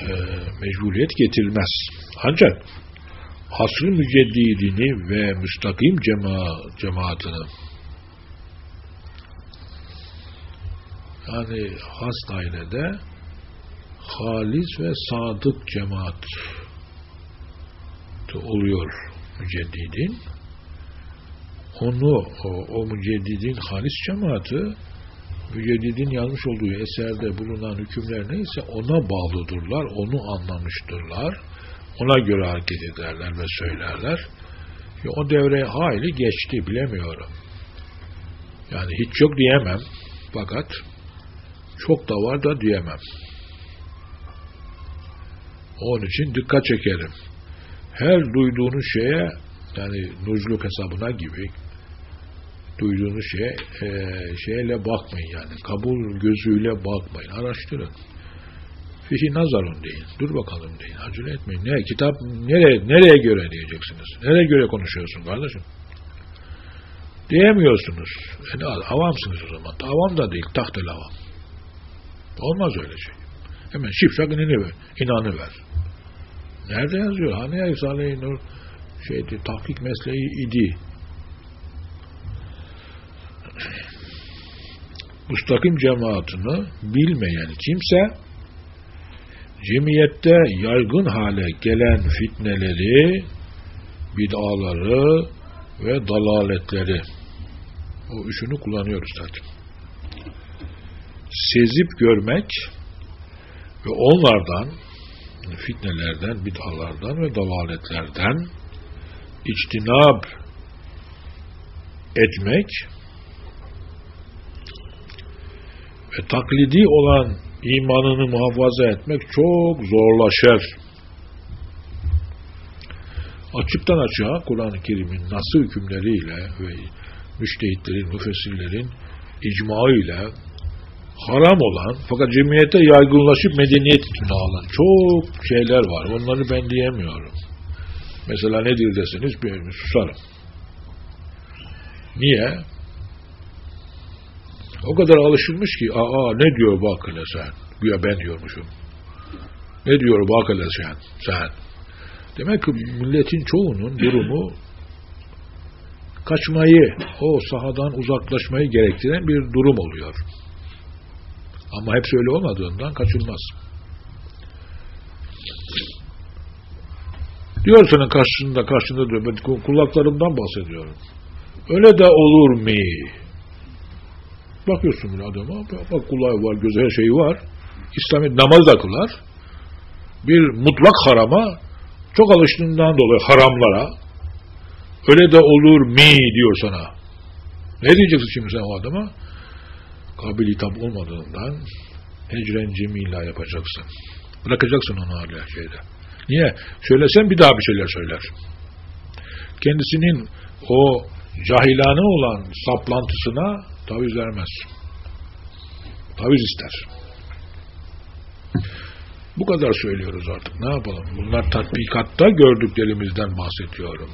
e, mecburiyet getirmez. Ancak asr-ı müceddidini ve müstakim cema, cemaatini yani has dairede halis ve sadık cemaat oluyor müceddidin. Onu, o, o müceddidin halis cemaati müceddidin yazmış olduğu eserde bulunan hükümler neyse ona bağlıdırlar, onu anlamıştırlar. Ona göre hareket ederler ve söylerler. Şimdi o devre hayli geçti bilemiyorum. Yani hiç yok diyemem. Fakat çok da var da diyemem. Onun için dikkat çekerim. Her duyduğunuz şeye yani nuzluk hesabına gibi duyduğunuz şeye e, şeyle bakmayın yani. Kabul gözüyle bakmayın. Araştırın. Fihi nazarun deyin. Dur bakalım deyin. Acele etmeyin. Ne? Kitap nereye, nereye göre diyeceksiniz? Nereye göre konuşuyorsun kardeşim? Diyemiyorsunuz. E, avamsınız o zaman. Avam da değil. Tahtel avam. Olmaz öyle şey. Hemen şifşak inanıver. inanıver. Nerede yazıyor? Hani Risale-i Nur şeydi, tahkik mesleği idi. Mustakim cemaatini bilmeyen kimse cemiyette yaygın hale gelen fitneleri, bid'aları ve dalaletleri o üçünü kullanıyoruz zaten. Sezip görmek ve onlardan fitnelerden, bid'alardan ve dalaletlerden içtinab etmek ve taklidi olan imanını muhafaza etmek çok zorlaşır. Açıktan açığa Kur'an-ı Kerim'in nasıl hükümleriyle ve müştehitlerin, müfessirlerin icmaıyla haram olan fakat cemiyete yaygınlaşıp medeniyet içine alan çok şeyler var. Onları ben diyemiyorum. Mesela nedir deseniz bir susarım. Niye? O kadar alışılmış ki aa ne diyor bak hele sen. Güya ben diyormuşum. Ne diyor bak hele sen. Sen. Demek ki milletin çoğunun durumu kaçmayı, o sahadan uzaklaşmayı gerektiren bir durum oluyor. Ama hepsi öyle olmadığından kaçılmaz. Diyor senin karşısında, karşında diyor. Ben kulaklarımdan bahsediyorum. Öyle de olur mu? Bakıyorsun bir adama, bak kulağı var, gözü her şeyi var. İslam'ı namaz da kılar. Bir mutlak harama, çok alıştığından dolayı haramlara, öyle de olur mi diyor sana. Ne diyeceksin şimdi sen o adama? Kabil hitap olmadığından hecren cemila yapacaksın. Bırakacaksın onu hala şeyde. Niye? Söylesen bir daha bir şeyler söyler. Kendisinin o cahilane olan saplantısına taviz vermez. Taviz ister. Bu kadar söylüyoruz artık. Ne yapalım? Bunlar tatbikatta gördüklerimizden bahsediyorum.